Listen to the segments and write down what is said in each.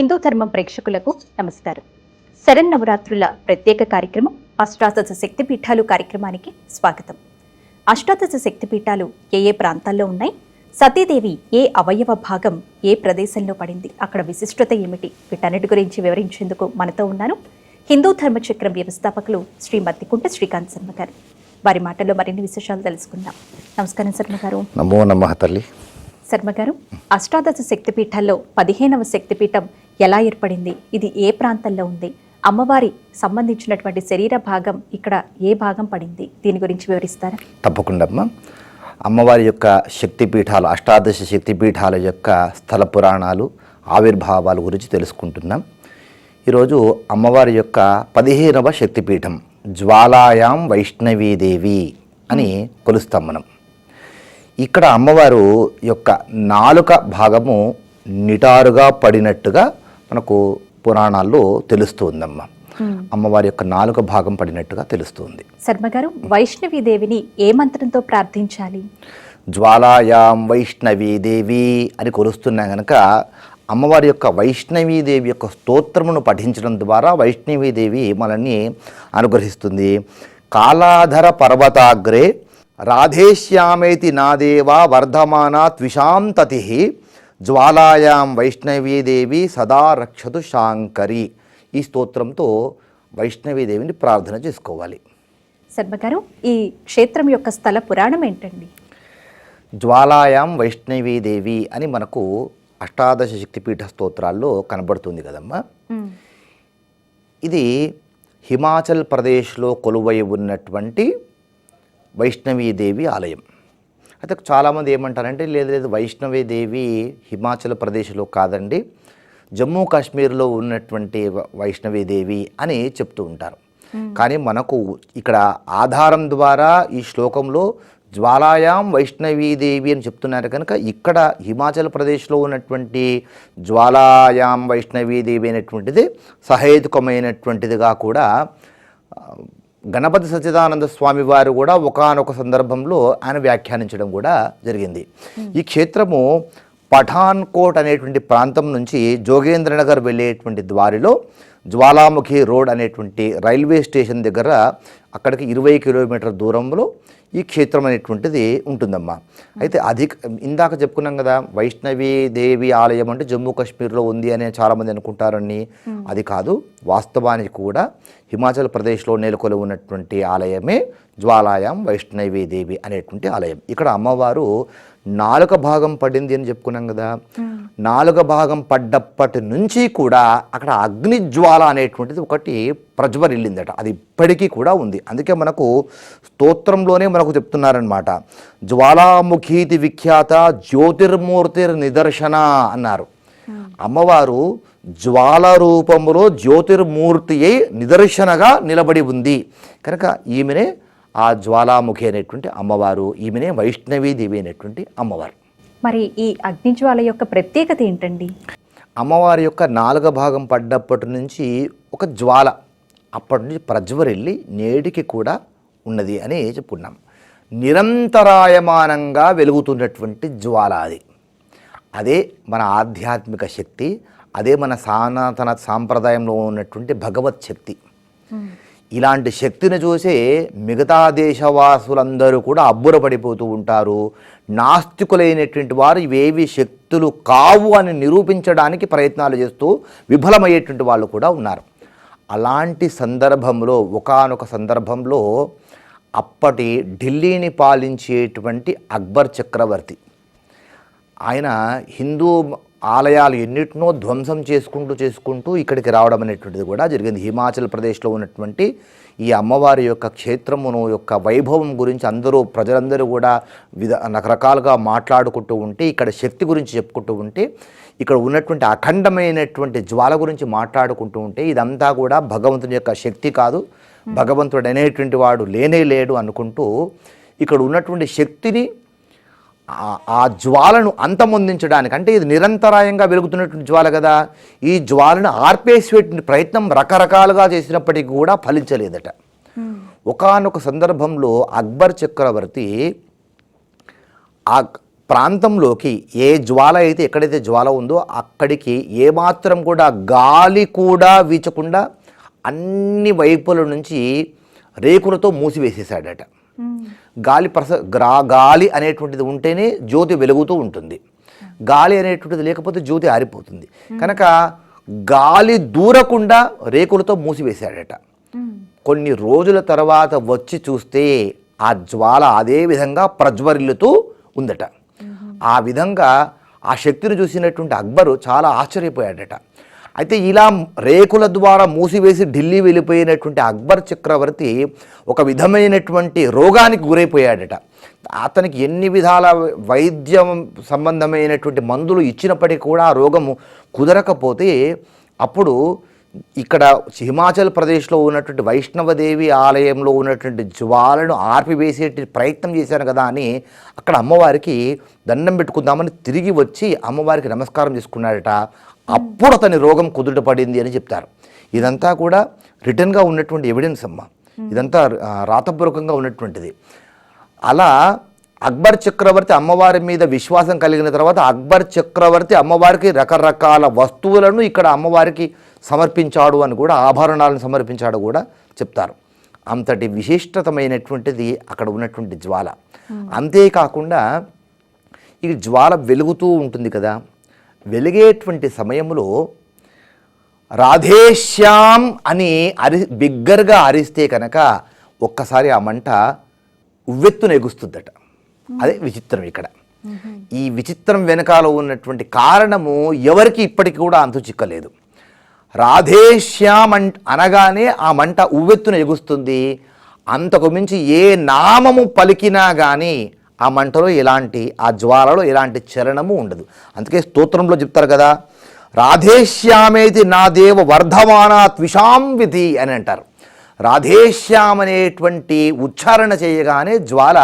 హిందూ ధర్మం ప్రేక్షకులకు నమస్కారం. శరన్నవరాత్రుల ప్రత్యేక కార్యక్రమం అష్టాదశ శక్తిపీఠాలు కార్యక్రమానికి స్వాగతం. అష్టాదశ శక్తిపీఠాలు ఏ ఏ ప్రాంతాల్లో ఉన్నాయి? సతీదేవి ఏ అవయవ భాగం ఏ ప్రదేశంలో పడింది? అక్కడ విశిష్టత ఏమిటి? వీటన్నిటి గురించి వివరించేందుకు మనతో ఉన్నారు హిందూ ధర్మచక్రం వ్యవస్థాపకులు శ్రీ మత్తికుంట శ్రీకాంత్ శర్మ గారు. వారి మాటల్లో మరిన్ని విశేషాలు తెలుసుకుందాం. నమస్కారం శర్మ గారు. నమో నమః తల్లి. శర్మ గారు అష్టాదశ శక్తిపీఠాల్లో పదిహేనవ శక్తిపీఠం ఎలా ఏర్పడింది? ఇది ఏ ప్రాంతంలో ఉంది? అమ్మవారి సంబంధించినటువంటి శరీర భాగం ఇక్కడ ఏ భాగం పడింది? దీని గురించి వివరిస్తారా? తప్పకుండా అమ్మ. అమ్మవారి యొక్క శక్తిపీఠాలు అష్టాదశ శక్తిపీఠాల యొక్క స్థల పురాణాలు ఆవిర్భావాల గురించి తెలుసుకుంటున్నాం. ఈరోజు అమ్మవారి యొక్క పదిహేనవ శక్తిపీఠం జ్వాలాయాం వైష్ణవీదేవి అని కొలుస్తాం మనం. ఇక్కడ అమ్మవారు యొక్క నాలుక భాగము నిటారుగా పడినట్టుగా మనకు పురాణాల్లో తెలుస్తుందమ్మ. అమ్మవారి యొక్క నాలుక భాగం పడినట్టుగా తెలుస్తుంది. శర్మ గారు వైష్ణవి దేవిని ఏ మంత్రంతో ప్రార్థించాలి? జ్వాలాయాం వైష్ణవీ దేవి అని కొలుస్తున్నా గనక అమ్మవారి యొక్క వైష్ణవీదేవి యొక్క స్తోత్రమును పఠించడం ద్వారా వైష్ణవీదేవి మనల్ని అనుగ్రహిస్తుంది. కాలాధర పర్వతాగ్రే రాధేశ్యామేతి నాదేవా వర్ధమాన త్విషాం తతి జ్వాలాయాం వైష్ణవీదేవి సదా రక్షతు శాంకరి. ఈ స్తోత్రంతో వైష్ణవీదేవిని ప్రార్థన చేసుకోవాలి. శర్మ గారు ఈ క్షేత్రం యొక్క స్థల పురాణం ఏంటండి? జ్వాలాయాం వైష్ణవీదేవి అని మనకు అష్టాదశ శక్తిపీఠ స్తోత్రాల్లో కనబడుతుంది కదమ్మా. ఇది హిమాచల్ ప్రదేశ్లో కొలువై ఉన్నటువంటి వైష్ణవీదేవి ఆలయం. అయితే చాలామంది ఏమంటారంటే లేదు లేదు వైష్ణవీదేవి హిమాచల్ ప్రదేశ్లో కాదండి. జమ్మూ కాశ్మీర్లో ఉన్నటువంటి వ- వైష్ణవీదేవి అని చెప్తూ ఉంటారు. కానీ మనకు ఇక్కడ ఆధారం ద్వారా ఈ శ్లోకంలో జ్వాలాయాం వైష్ణవీదేవి అని చెప్తున్నారు కనుక ఇక్కడ హిమాచల్ ప్రదేశ్లో ఉన్నటువంటి జ్వాలాయాం వైష్ణవీదేవి అనేటువంటిది సహేతుకమైనటువంటిదిగా కూడా గణపతి సచ్చిదానంద స్వామి వారు కూడా ఒకానొక సందర్భంలో ఆయన వ్యాఖ్యానించడం కూడా జరిగింది. ఈ క్షేత్రము పఠాన్ కోట్ అనేటువంటి ప్రాంతం నుంచి జోగేంద్రనగర్ వెళ్ళేటువంటి దారిలో జ్వాలాముఖి రోడ్ అనేటువంటి రైల్వే స్టేషన్ దగ్గర అక్కడికి ఇరవై కిలోమీటర్ దూరంలో ఈ క్షేత్రం అనేటువంటిది ఉంటుందమ్మా. అయితే అధిక ఇందాక చెప్పుకున్నాం కదా వైష్ణవి దేవి ఆలయం అంటే జమ్మూ కాశ్మీర్లో ఉంది అని చాలామంది అనుకుంటారని. అది కాదు వాస్తవానికి కూడా హిమాచల్ ప్రదేశ్లో నెలకొలి ఉన్నటువంటి ఆలయమే జ్వాలాయం వైష్ణవి దేవి అనేటువంటి ఆలయం. ఇక్కడ అమ్మవారు నాలుక భాగం పడింది అని చెప్పుకున్నాం కదా. నాలుక భాగం పడ్డప్పటి నుంచి కూడా అక్కడ అగ్నిజ్వాల అనేటువంటిది ఒకటి ప్రజ్వరిల్లిందట. అది ఇప్పటికీ కూడా ఉంది. అందుకే మనకు స్తోత్రంలోనే మనకు చెప్తున్నారనమాట జ్వాలాముఖీతి విఖ్యాత జ్యోతిర్మూర్తిర్ నిదర్శన అన్నారు. అమ్మవారు జ్వాల రూపములో జ్యోతిర్మూర్తి అయి నిదర్శనగా నిలబడి ఉంది. కనుక ఈమెనే ఆ జ్వాలాముఖి అనేటువంటి అమ్మవారు ఈమెనే వైష్ణవీ దేవి అనేటువంటి అమ్మవారు. మరి ఈ అగ్నిజ్వాల యొక్క ప్రత్యేకత ఏంటండి? అమ్మవారి యొక్క నాలుగ భాగం పడ్డప్పటి నుంచి ఒక జ్వాల అప్పటి నుంచి ప్రజ్వరిల్లి నేటికి కూడా ఉన్నది అని చెప్పుకున్నాం. నిరంతరాయమానంగా వెలుగుతున్నటువంటి జ్వాల అది. అదే మన ఆధ్యాత్మిక శక్తి అదే మన సనాతన సాంప్రదాయంలో ఉన్నటువంటి భగవత్ శక్తి. ఇలాంటి శక్తిని చూసే మిగతా దేశవాసులందరూ కూడా అబ్బురపడిపోతూ ఉంటారు. నాస్తికులైనటువంటి వారు ఇవేవి శక్తులు కావు అని నిరూపించడానికి ప్రయత్నాలు చేస్తూ విఫలమయ్యేటువంటి వాళ్ళు కూడా ఉన్నారు. అలాంటి సందర్భంలో ఒకానొక సందర్భంలో అప్పటి ఢిల్లీని పాలించేటువంటి అక్బర్ చక్రవర్తి. ఆయన హిందూ ఆలయాలు ఎన్నిటినో ధ్వంసం చేసుకుంటూ చేసుకుంటూ ఇక్కడికి రావడం అనేటువంటిది కూడా జరిగింది. హిమాచల్ ప్రదేశ్లో ఉన్నటువంటి ఈ అమ్మవారి యొక్క క్షేత్రమును యొక్క వైభవం గురించి అందరూ ప్రజలందరూ కూడా విధ రకరకాలుగా మాట్లాడుకుంటూ ఉంటే ఇక్కడ శక్తి గురించి చెప్పుకుంటూ ఉంటే ఇక్కడ ఉన్నటువంటి అఖండమైనటువంటి జ్వాల గురించి మాట్లాడుకుంటూ ఉంటే ఇదంతా కూడా భగవంతుని యొక్క శక్తి కాదు. భగవంతుడు అనేటువంటి వాడు లేనే లేడు అనుకుంటూ ఇక్కడ ఉన్నటువంటి శక్తిని ఆ- జ్వాలను అంతమొందించడానికి అంటే ఇది నిరంతరాయంగా వెలుగుతున్నటువంటి జ్వాల కదా. ఈ జ్వాలను ఆర్పేసేటువంటి ప్రయత్నం రకరకాలుగా చేసినప్పటికీ కూడా ఫలించలేదట. ఒకానొక సందర్భంలో అక్బర్ చక్రవర్తి ఆ ప్రాంతంలోకి ఏ జ్వాల అయితే ఎక్కడైతే జ్వాల ఉందో అక్కడికి ఏమాత్రం కూడా గాలి కూడా వీచకుండా అన్ని వైపుల నుంచి రేకులతో మూసివేసేసాడట గాలి ప్రస గ్రా గాలి అనేటువంటిది ఉంటేనే జ్యోతి వెలుగుతూ ఉంటుంది. గాలి అనేటువంటిది లేకపోతే జ్యోతి ఆరిపోతుంది. కనుక గాలి దూరకుండా రేకులతో మూసివేశాడట. కొన్ని రోజుల తర్వాత వచ్చి చూస్తే ఆ జ్వాల అదే విధంగా ప్రజ్వరిల్లుతూ ఉందట. ఆ విధంగా ఆ శక్తిని చూసినటువంటి అక్బరు చాలా ఆశ్చర్యపోయాడట. అయితే ఇలా రేకుల ద్వారా మూసివేసి ఢిల్లీ వెళ్ళిపోయినటువంటి అక్బర్ చక్రవర్తి ఒక విధమైనటువంటి రోగానికి గురైపోయాడట. అతనికి ఎన్ని విధాల వైద్యం సంబంధమైనటువంటి మందులు ఇచ్చినప్పటికీ కూడా ఆ రోగము కుదరకపోతే అప్పుడు ఇక్కడ హిమాచల్ ప్రదేశ్లో ఉన్నటువంటి వైష్ణవదేవి ఆలయంలో ఉన్నటువంటి జ్వాలను ఆర్పివేసే ప్రయత్నం చేశాను కదా అని అక్కడ అమ్మవారికి దండం పెట్టుకుందామని తిరిగి వచ్చి అమ్మవారికి నమస్కారం చేసుకున్నాడట. అప్పుడు అతని రోగం కుదుట పడింది అని చెప్తారు. ఇదంతా కూడా రిటర్న్గా ఉన్నటువంటి ఎవిడెన్స్ అమ్మ. ఇదంతా రాతపూర్వకంగా ఉన్నటువంటిది. అలా అక్బర్ చక్రవర్తి అమ్మవారి మీద విశ్వాసం కలిగిన తర్వాత అక్బర్ చక్రవర్తి అమ్మవారికి రకరకాల వస్తువులను ఇక్కడ అమ్మవారికి సమర్పించాడు అని కూడా ఆభరణాలను సమర్పించాడు కూడా చెప్తారు. అంతటి విశిష్టతమైనటువంటిది అక్కడ ఉన్నటువంటి జ్వాల. అంతేకాకుండా ఈ జ్వాల వెలుగుతూ ఉంటుంది కదా. వెలిగేటువంటి సమయంలో రాధేశ్యాం అని అరి బిగ్గరగా అరిస్తే కనుక ఒక్కసారి ఆ మంట ఉవ్వెత్తున ఎగుస్తుందట. అదే విచిత్రం ఇక్కడ. ఈ విచిత్రం వెనకాల ఉన్నటువంటి కారణము ఎవరికి ఇప్పటికి కూడా అంతు చిక్కలేదు. రాధేశ్యాం అన్ అనగానే ఆ మంట ఉవ్వెత్తున ఎగుస్తుంది. అంతకు మించి ఏ నామము పలికినా కానీ ఆ మంటలో ఎలాంటి ఆ జ్వాలలో ఎలాంటి చలనము ఉండదు. అందుకే స్తోత్రంలో చెప్తారు కదా రాధేశ్యామేతి నా దేవ వర్ధమానా విధి అని అంటారు. రాధేశ్యాం అనేటువంటి ఉచ్చారణ చేయగానే జ్వాల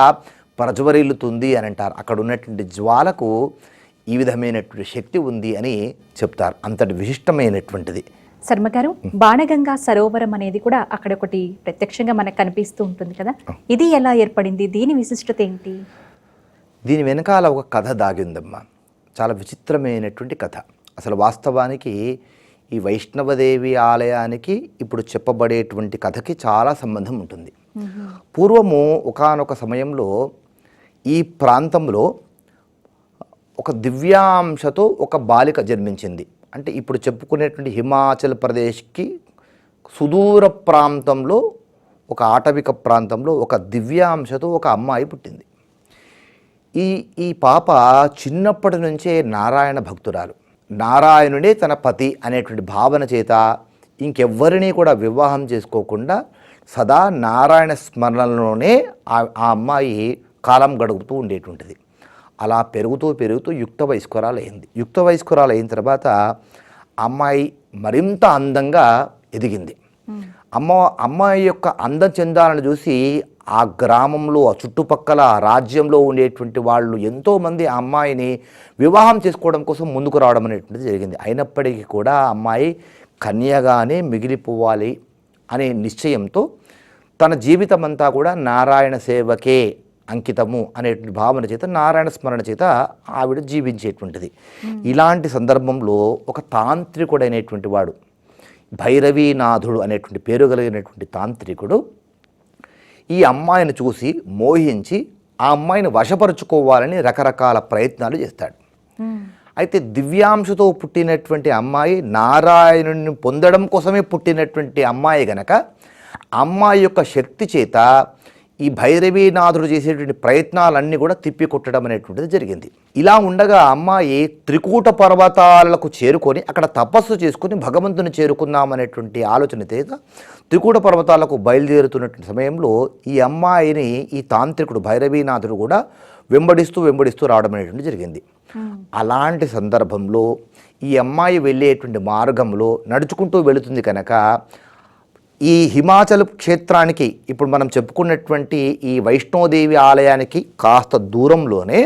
ప్రజ్వరిల్లుతుంది అని అంటారు. అక్కడ ఉన్నటువంటి జ్వాలకు ఈ విధమైనటువంటి శక్తి ఉంది అని చెప్తారు. అంతటి విశిష్టమైనటువంటిది. శర్మ గారు బాణగంగా సరోవరం అనేది కూడా అక్కడ ఒకటి ప్రత్యక్షంగా మనకు కనిపిస్తూ ఉంటుంది కదా. ఇది ఎలా ఏర్పడింది? దీని విశిష్టత ఏంటి? దీని వెనకాల ఒక కథ దాగిందమ్మా. చాలా విచిత్రమైనటువంటి కథ. అసలు వాస్తవానికి ఈ వైష్ణవదేవి ఆలయానికి ఇప్పుడు చెప్పబడేటువంటి కథకి చాలా సంబంధం ఉంటుంది. పూర్వము ఒకానొక సమయంలో ఈ ప్రాంతంలో ఒక దివ్యాంశతో ఒక బాలిక జన్మించింది. అంటే ఇప్పుడు చెప్పుకునేటువంటి హిమాచల్ ప్రదేశ్కి సుదూర ప్రాంతంలో ఒక ఆటవిక ప్రాంతంలో ఒక దివ్యాంశతో ఒక అమ్మాయి పుట్టింది. ఈ ఈ పాప చిన్నప్పటి నుంచే నారాయణ భక్తురాలు. నారాయణుడే తన పతి అనేటువంటి భావన చేత ఇంకెవ్వరినీ కూడా వివాహం చేసుకోకుండా సదా నారాయణ స్మరణలోనే ఆ అమ్మాయి కాలం గడుపుతూ ఉండేటువంటిది. అలా పెరుగుతూ పెరుగుతూ యుక్త వయస్కురాలు అయింది యుక్త వయస్కురాలు అయిన తర్వాత అమ్మాయి మరింత అందంగా ఎదిగింది. అమ్మ అమ్మాయి యొక్క అందం చెందాలని చూసి ఆ గ్రామంలో ఆ చుట్టుపక్కల రాజ్యంలో ఉండేటువంటి వాళ్ళు ఎంతోమంది ఆ అమ్మాయిని వివాహం చేసుకోవడం కోసం ముందుకు రావడం అనేటువంటిది జరిగింది. అయినప్పటికీ కూడా అమ్మాయి కన్యగానే మిగిలిపోవాలి అనే నిశ్చయంతో తన జీవితం అంతా కూడా నారాయణ సేవకే అంకితము అనేటువంటి భావన చేత నారాయణ స్మరణ చేత ఆవిడ జీవించేటువంటిది. ఇలాంటి సందర్భంలో ఒక తాంత్రికుడైనటువంటి వాడు భైరవీనాథుడు అనేటువంటి పేరు కలిగినటువంటి తాంత్రికుడు ఈ అమ్మాయిని చూసి మోహించి ఆ అమ్మాయిని వశపరుచుకోవాలని రకరకాల ప్రయత్నాలు చేస్తాడు. అయితే దివ్యాంశతో పుట్టినటువంటి అమ్మాయి నారాయణుని పొందడం కోసమే పుట్టినటువంటి అమ్మాయి గనక అమ్మాయి యొక్క శక్తి చేత ఈ భైరవీనాథుడు చేసేటువంటి ప్రయత్నాలన్నీ కూడా తిప్పికొట్టడం అనేటువంటిది జరిగింది. ఇలా ఉండగా అమ్మాయి త్రికూట పర్వతాలకు చేరుకొని అక్కడ తపస్సు చేసుకొని భగవంతుని చేరుకుందామనేటువంటి ఆలోచన చేత త్రికూట పర్వతాలకు బయలుదేరుతున్నటువంటి సమయంలో ఈ అమ్మాయిని ఈ తాంత్రికుడు భైరవీనాథుడు కూడా వెంబడిస్తూ వెంబడిస్తూ రావడం అనేటువంటి జరిగింది. అలాంటి సందర్భంలో ఈ అమ్మాయి వెళ్ళేటువంటి మార్గంలో నడుచుకుంటూ వెళుతుంది కనుక ఈ హిమాచల్ క్షేత్రానికి ఇప్పుడు మనం చెప్పుకున్నటువంటి ఈ వైష్ణోదేవి ఆలయానికి కాస్త దూరంలోనే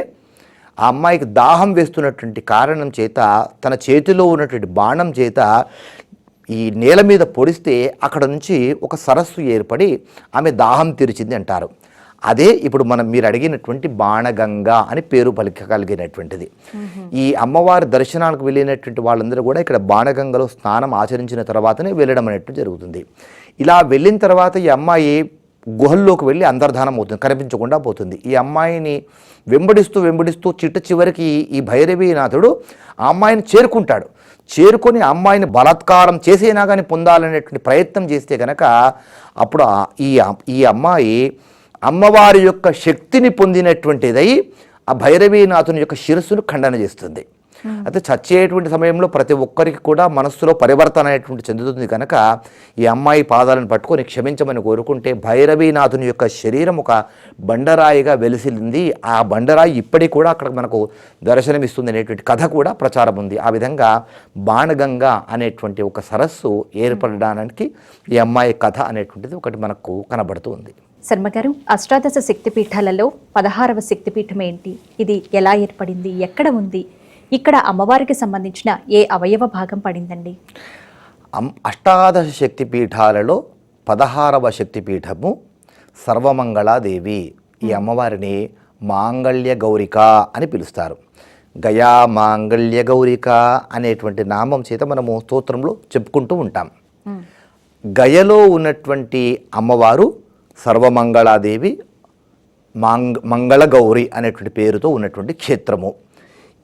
ఆ అమ్మాయికి దాహం వేస్తున్నటువంటి కారణం చేత తన చేతిలో ఉన్నటువంటి బాణం చేత ఈ నేల మీద పొడిస్తే అక్కడ నుంచి ఒక సరస్సు ఏర్పడి ఆమె దాహం తీర్చింది అంటారు. అదే ఇప్పుడు మనం మీరు అడిగినటువంటి బాణగంగా అని పేరు పలికగలిగినటువంటిది ఈ అమ్మవారి దర్శనాలకు వెళ్ళినటువంటి వాళ్ళందరూ కూడా ఇక్కడ బాణగంగలో స్నానం ఆచరించిన తర్వాతనే వెళ్ళడం అనేట్టు జరుగుతుంది. ఇలా వెళ్ళిన తర్వాత ఈ అమ్మాయి గుహల్లోకి వెళ్ళి అంతర్ధానం అవుతుంది కనిపించకుండా పోతుంది. ఈ అమ్మాయిని వెంబడిస్తూ వెంబడిస్తూ చిట్ట చివరికి ఈ భైరవీనాథుడు ఆ అమ్మాయిని చేరుకుంటాడు. చేరుకొని అమ్మాయిని బలాత్కారం చేసేనా కానీ పొందాలనేటువంటి ప్రయత్నం చేస్తే కనుక అప్పుడు ఈ ఈ అమ్మాయి అమ్మవారి యొక్క శక్తిని పొందినటువంటిదై ఆ భైరవీనాథుని యొక్క శిరస్సును ఖండన చేస్తుంది. అయితే చచ్చేటువంటి సమయంలో ప్రతి ఒక్కరికి కూడా మనస్సులో పరివర్తన అనేటువంటి చెందుతుంది కనుక ఈ అమ్మాయి పాదాలను పట్టుకొని క్షమించమని కోరుకుంటే భైరవీనాథుని యొక్క శరీరం ఒక బండరాయిగా వెలిసింది. ఆ బండరాయి ఇప్పటికి కూడా అక్కడ మనకు దర్శనమిస్తుంది అనేటువంటి కథ కూడా ప్రచారం ఉంది. ఆ విధంగా బాణగంగా అనేటువంటి ఒక సరస్సు ఏర్పడడానికి ఈ అమ్మాయి కథ అనేటువంటిది ఒకటి మనకు కనబడుతుంది ఉంది శర్మ గారు అష్టాదశ శక్తిపీఠాలలో పదహారవ శక్తిపీఠం ఏంటి? ఇది ఎలా ఏర్పడింది? ఎక్కడ ఉంది? ఇక్కడ అమ్మవారికి సంబంధించిన ఏ అవయవ భాగం పడిందండి? అష్టాదశ శక్తిపీఠాలలో పదహారవ శక్తిపీఠము సర్వమంగళాదేవి. ఈ అమ్మవారిని మాంగళ్య గౌరిక అని పిలుస్తారు. గయా మాంగళ్య గౌరిక అనేటువంటి నామం చేత మనము స్తోత్రంలో చెప్పుకుంటూ ఉంటాం. గయలో ఉన్నటువంటి అమ్మవారు సర్వమంగళాదేవి మాంగ మంగళగౌరి అనేటువంటి పేరుతో ఉన్నటువంటి క్షేత్రము.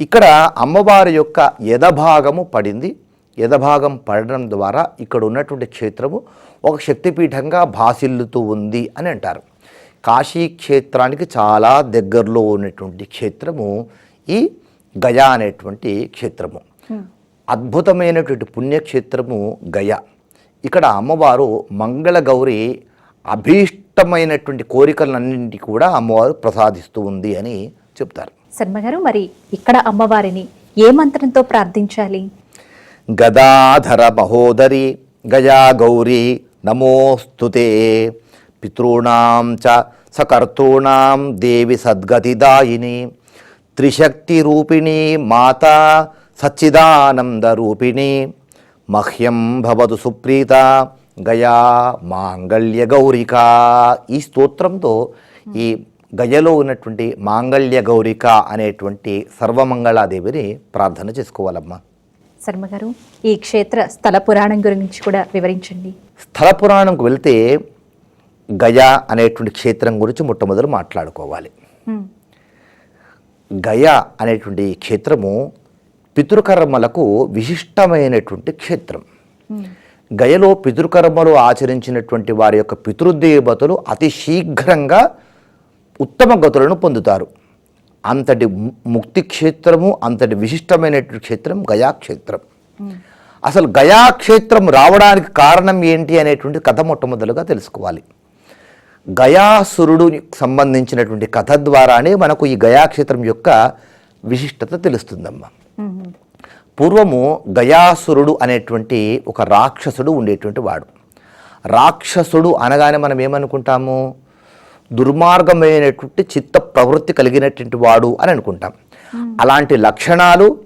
ఇక్కడ అమ్మవారి యొక్క యథభాగము పడింది. యథభాగం పడడం ద్వారా ఇక్కడ ఉన్నటువంటి క్షేత్రము ఒక శక్తిపీఠంగా భాసిల్లుతూ ఉంది అని అంటారు. కాశీ క్షేత్రానికి చాలా దగ్గరలో ఉన్నటువంటి క్షేత్రము ఈ గయా అనేటువంటి క్షేత్రము. అద్భుతమైనటువంటి పుణ్యక్షేత్రము గయ. ఇక్కడ అమ్మవారు మంగళగౌరి అభీష్టమైనటువంటి కోరికలన్నింటి కూడా అమ్మవారు ప్రసాదిస్తూ ఉంది అని చెప్తారు. శర్మ గారు మరి ఇక్కడ అమ్మవారిని ఏ మంత్రంతో ప్రార్థించాలి? గదాధర మహోదరి గయా గౌరీ నమోస్తుతే పితॄణాం చ సకర్తॄణాం దేవి సద్గతిదాయిని. త్రిశక్తి రూపిణి మాత సచ్చిదానంద రూపిణి మహ్యం భవతు సుప్రీత. గయా మాంగళ్య గౌరిక. ఈ స్తోత్రంతో ఈ గయలో ఉన్నటువంటి మాంగళ్య గౌరిక అనేటువంటి సర్వమంగళాదేవిని ప్రార్థన చేసుకోవాలమ్మా. శర్మ గారు ఈ క్షేత్ర స్థల పురాణం గురించి కూడా వివరించండి. స్థల పురాణంకు వెళ్తే గయా అనేటువంటి క్షేత్రం గురించి మొట్టమొదలు మాట్లాడుకోవాలి. గయ అనేటువంటి క్షేత్రము పితృకర్మలకు విశిష్టమైనటువంటి క్షేత్రం. గయలో పితృకర్మలు ఆచరించినటువంటి వారి యొక్క పితృదేవతలు అతి శీఘ్రంగా ఉత్తమ గతులను పొందుతారు. అంతటి ముక్తి క్షేత్రము అంతటి విశిష్టమైనటువంటి క్షేత్రం గయాక్షేత్రం. అసలు గయాక్షేత్రం రావడానికి కారణం ఏంటి అనేటువంటి కథ మొట్టమొదలుగా తెలుసుకోవాలి. గయాసురుడు సంబంధించినటువంటి కథ ద్వారానే మనకు ఈ గయాక్షేత్రం యొక్క విశిష్టత తెలుస్తుందమ్మా. పూర్వము గయాసురుడు అనేటువంటి ఒక రాక్షసుడు ఉండేటువంటి వాడు. రాక్షసుడు అనగానే మనం ఏమనుకుంటాము? దుర్మార్గమైనటువంటి చిత్త ప్రవృత్తి కలిగినటువంటి వాడు అని అనుకుంటాం. అలాంటి లక్షణాలు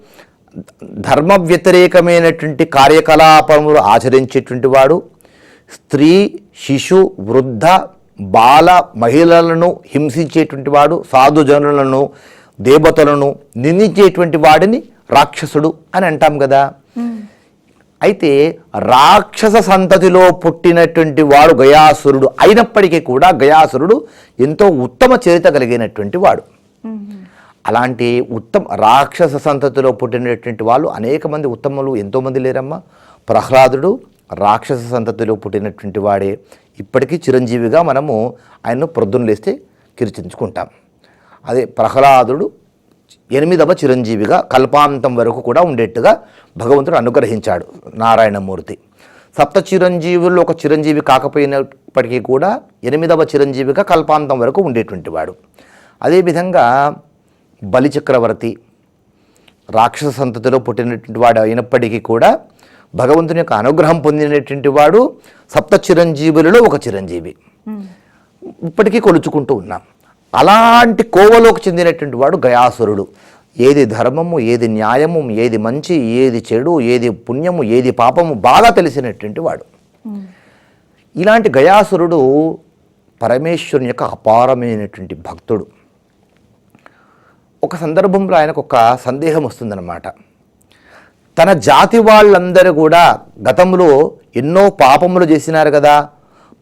ధర్మ వ్యతిరేకమైనటువంటి కార్యకలాపములు ఆచరించేటువంటి వాడు. స్త్రీ శిశు వృద్ధ బాల మహిళలను హింసించేటువంటి వాడు సాధుజనులను దేవతలను నిందించేటువంటి వాడిని రాక్షసుడు అని అంటాం కదా. అయితే రాక్షస సంతతిలో పుట్టినటువంటి వాడు గయాసురుడు అయినప్పటికీ కూడా గయాసురుడు ఎంతో ఉత్తమ చరిత కలిగినటువంటి వాడు. అలాంటి ఉత్తమ రాక్షస సంతతిలో పుట్టినటువంటి వాళ్ళు అనేక మంది ఉత్తములు ఎంతోమంది లేరమ్మా. ప్రహ్లాదుడు రాక్షస సంతతిలో పుట్టినటువంటి వాడే. ఇప్పటికీ చిరంజీవిగా మనము ఆయన్ను ప్రొద్దున లేస్తే కీర్తించుకుంటాం. అదే ప్రహ్లాదుడు ఎనిమిదవ చిరంజీవిగా కల్పాంతం వరకు కూడా ఉండేట్టుగా భగవంతుడు అనుగ్రహించాడు నారాయణమూర్తి. సప్త చిరంజీవుల్లో ఒక చిరంజీవి కాకపోయినప్పటికీ కూడా ఎనిమిదవ చిరంజీవిగా కల్పాంతం వరకు ఉండేటువంటి వాడు. అదేవిధంగా బలిచక్రవర్తి రాక్షస సంతతిలో పుట్టినటువంటి వాడు అయినప్పటికీ కూడా భగవంతుని యొక్క అనుగ్రహం పొందినటువంటి వాడు సప్త చిరంజీవులలో ఒక చిరంజీవి. ఇప్పటికీ కొలుచుకుంటూ ఉన్నాం. అలాంటి కోవలోకి చెందినటువంటి వాడు గయాసురుడు. ఏది ధర్మము ఏది న్యాయము ఏది మంచి ఏది చెడు ఏది పుణ్యము ఏది పాపము బాగా తెలిసినటువంటి వాడు. ఇలాంటి గయాసురుడు పరమేశ్వరుని యొక్క అపారమైనటువంటి భక్తుడు. ఒక సందర్భంలో ఆయనకు ఒక సందేహం వస్తుందన్నమాట. తన జాతి వాళ్ళందరూ కూడా గతంలో ఎన్నో పాపములు చేసినారు కదా.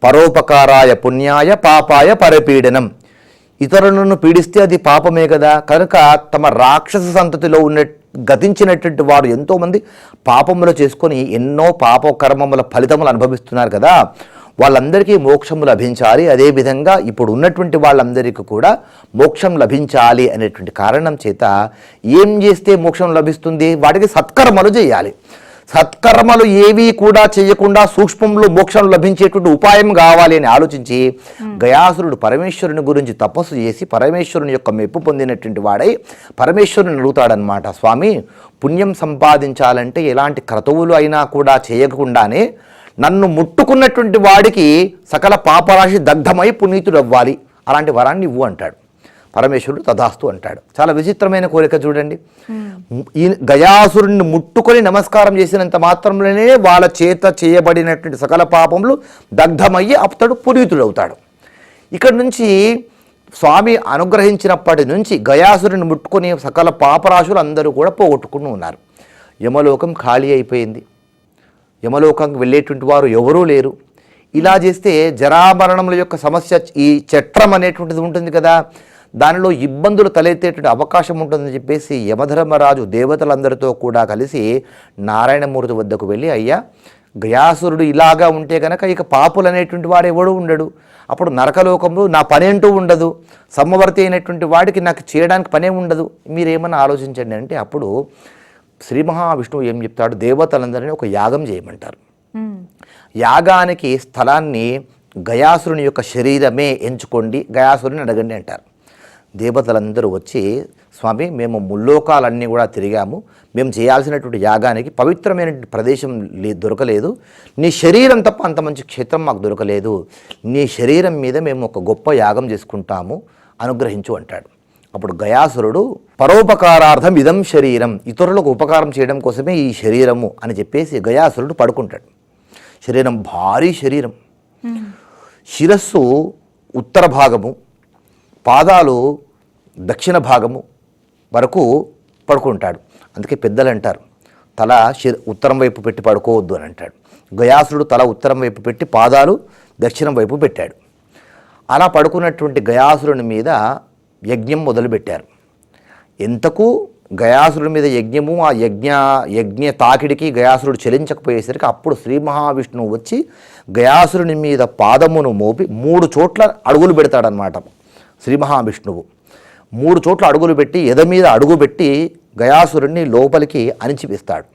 పరోపకారాయ పుణ్యాయ పాపాయ పరపీడనం. ఇతరులను పీడిస్తే అది పాపమే కదా. కనుక తమ రాక్షస సంతతిలో ఉన్న గతించినటువంటి వారు ఎంతోమంది పాపములు చేసుకొని ఎన్నో పాపకర్మముల ఫలితములు అనుభవిస్తున్నారు కదా. వాళ్ళందరికీ మోక్షము లభించాలి. అదేవిధంగా ఇప్పుడు ఉన్నటువంటి వాళ్ళందరికీ కూడా మోక్షం లభించాలి అనేటువంటి కారణం చేత ఏం చేస్తే మోక్షం లభిస్తుంది? వాటికి సత్కర్మలు చేయాలి. సత్కర్మలు ఏవి కూడా చేయకుండా సూక్ష్మంలో మోక్షం లభించేటువంటి ఉపాయం కావాలి అని ఆలోచించి గయాసురుడు పరమేశ్వరుని గురించి తపస్సు చేసి పరమేశ్వరుని యొక్క మెప్పు పొందినటువంటి వాడై పరమేశ్వరుని అడుగుతాడనమాట స్వామి పుణ్యం సంపాదించాలంటే ఎలాంటి క్రతువులు అయినా కూడా చేయకుండానే నన్ను ముట్టుకున్నటువంటి వాడికి సకల పాపరాశి దగ్ధమై పునీతుడు అవ్వాలి అలాంటి వరాన్ని ఇవ్వు అంటాడు. పరమేశ్వరుడు తదాస్తు అంటాడు. చాలా విచిత్రమైన కోరిక చూడండి. ఈ గయాసురుణ్ణి ముట్టుకొని నమస్కారం చేసినంత మాత్రంలోనే వాళ్ళ చేత చేయబడినటువంటి సకల పాపములు దగ్ధమయ్యి అతడు పునీతుడవుతాడు. ఇక్కడ నుంచి స్వామి అనుగ్రహించినప్పటి నుంచి గయాసురుని ముట్టుకొని సకల పాపరాశులు అందరూ కూడా పోగొట్టుకుని ఉన్నారు. యమలోకం ఖాళీ అయిపోయింది. యమలోకంకి వెళ్ళేటువంటి వారు ఎవరూ లేరు. ఇలా చేస్తే జరామరణముల యొక్క సమస్య ఈ చట్రం అనేటువంటిది ఉంటుంది కదా. దానిలో ఇబ్బందులు తలెత్తేటువంటి అవకాశం ఉంటుందని చెప్పేసి యమధర్మరాజు దేవతలందరితో కూడా కలిసి నారాయణమూర్తి వద్దకు వెళ్ళి అయ్యా గయాసురుడు ఇలాగా ఉంటే కనుక ఇక పాపులు అనేటువంటి వాడు ఎవడు ఉండడు. అప్పుడు నరకలోకంలో నా పనేంటూ ఉండదు. సమవర్తి అయినటువంటి వాడికి నాకు చేయడానికి పనే ఉండదు. మీరేమన్నా ఆలోచించండి అంటే అప్పుడు శ్రీ మహావిష్ణువు ఏం చెప్తాడు? దేవతలందరినీ ఒక యాగం చేయమంటారు. యాగానికి స్థలాన్ని గయాసురుని యొక్క శరీరమే ఎంచుకోండి. గయాసురుని అడగండి అంటారు. దేవతలందరూ వచ్చి స్వామి మేము ముల్లోకాలన్నీ కూడా తిరిగాము. మేము చేయాల్సినటువంటి యాగానికి పవిత్రమైన ప్రదేశం లే దొరకలేదు. నీ శరీరం తప్ప అంత మంచి క్షేత్రం మాకు దొరకలేదు. నీ శరీరం మీద మేము ఒక గొప్ప యాగం చేసుకుంటాము. అనుగ్రహించు అంటాడు. అప్పుడు గయాసురుడు పరోపకారార్థం ఇదం శరీరం. ఇతరులకు ఉపకారం చేయడం కోసమే ఈ శరీరము అని చెప్పేసి గయాసురుడు పడుకుంటాడు. శరీరం భారీ శరీరం. శిరస్సు ఉత్తర భాగము పాదాలు దక్షిణ భాగము వరకు పడుకుంటాడు. అందుకే పెద్దలు అంటారు తల ఉత్తరం వైపు పెట్టి పడుకోవద్దు అని అంటాడు. గయాసురుడు తల ఉత్తరం వైపు పెట్టి పాదాలు దక్షిణం వైపు పెట్టాడు. అలా పడుకున్నటువంటి గయాసురుని మీద యజ్ఞం మొదలుపెట్టారు. ఎంతకు గయాసురుడి మీద యజ్ఞము ఆ యజ్ఞ యజ్ఞ తాకిడికి గయాసురుడు చెలించకపోయేసరికి అప్పుడు శ్రీ మహావిష్ణువు వచ్చి గయాసురుని మీద పాదమును మోపి మూడు చోట్ల అడుగులు పెడతాడనమాట శ్రీ మహావిష్ణువు. మూడు చోట్ల అడుగులు పెట్టి ఎద మీద అడుగు పెట్టి గయాసురుణ్ణి లోపలికి అణిచివేస్తాడు.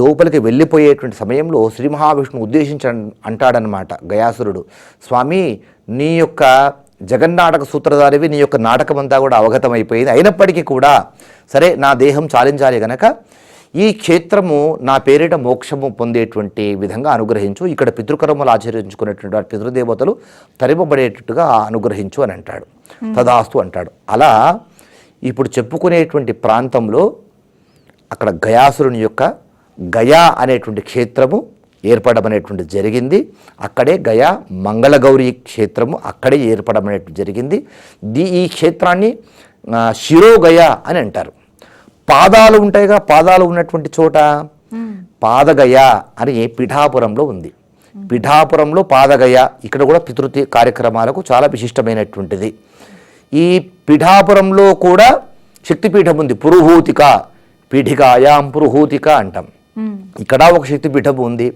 లోపలికి వెళ్ళిపోయేటువంటి సమయంలో శ్రీ మహావిష్ణువు ఉద్దేశించ అంటాడనమాట గయాసురుడు. స్వామి నీ యొక్క జగన్నాటక సూత్రధారివి నీ యొక్క నాటకం అంతా కూడా అవగతమైపోయింది. అయినప్పటికీ కూడా సరే నా దేహం చాలించాలి గనక ఈ క్షేత్రము నా పేరిట మోక్షము పొందేటువంటి విధంగా అనుగ్రహించు. ఇక్కడ పితృకర్మలు ఆచరించుకునేటువంటి పితృదేవతలు తరిమబడేటట్టుగా అనుగ్రహించు అని అంటాడు. తదాస్తు అంటాడు. అలా ఇప్పుడు చెప్పుకునేటువంటి ప్రాంతంలో అక్కడ గయాసురుని యొక్క గయా అనేటువంటి క్షేత్రము ఏర్పడడం అనేటువంటి జరిగింది. అక్కడే గయా మంగళగౌరి క్షేత్రము అక్కడే ఏర్పడడం అనేటువంటి జరిగింది. దీ ఈ క్షేత్రాన్ని శిరోగయ అని అంటారు. పాదాలు ఉంటాయిగా పాదాలు ఉన్నటువంటి చోట? పాదగయ అని పిఠాపురంలో ఉంది. పిఠాపురంలో పాదగయ ఇక్కడ కూడా పితృతి కార్యక్రమాలకు చాలా విశిష్టమైనటువంటిది. ఈ పిఠాపురంలో కూడా శక్తిపీఠం ఉంది పురుహూతిక పీఠికాయాం పురుహూతిక అంటాం. ఇక్కడ ఒక శక్తిపీఠం ఉంది.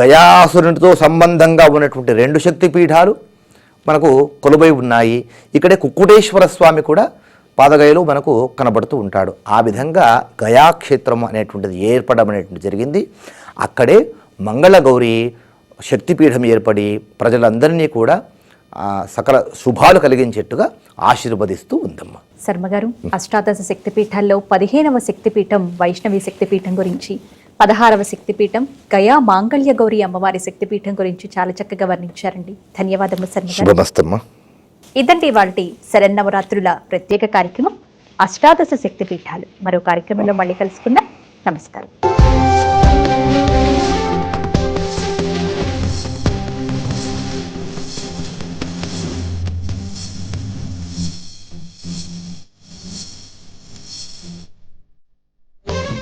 గయాసురునితో సంబంధంగా ఉన్నటువంటి రెండు శక్తిపీఠాలు మనకు కొలువై ఉన్నాయి. ఇక్కడే కుక్కుటేశ్వర స్వామి కూడా పాదగయలో మనకు కనబడుతూ ఉంటాడు. ఆ విధంగా గయాక్షేత్రం అనేటువంటిది ఏర్పడడం అనేటువంటి జరిగింది. అక్కడే మంగళగౌరి శక్తిపీఠం ఏర్పడి ప్రజలందరినీ కూడా సకల శుభాలు కలిగించేట్టుగా ఆశీర్వదిస్తూ ఉందమ్మ. శర్మ గారు అష్టాదశ శక్తిపీఠాల్లో పదిహేనవ శక్తిపీఠం వైష్ణవి శక్తిపీఠం గురించి పదహారవ శక్తిపీఠం గయా మాంగళ్య గౌరి అమ్మవారి శక్తిపీఠం గురించి చాలా చక్కగా వర్ణించారండి. ధన్యవాదములు శర్మ శుభమస్తమ్మ. ఇదండి వాళ్ళ శరన్నవరాత్రుల ప్రత్యేక కార్యక్రమం. అష్టాదశ శక్తిపీఠాలు. మరో కార్యక్రమంలో మళ్ళీ కలుసుకుందాం. నమస్కారం.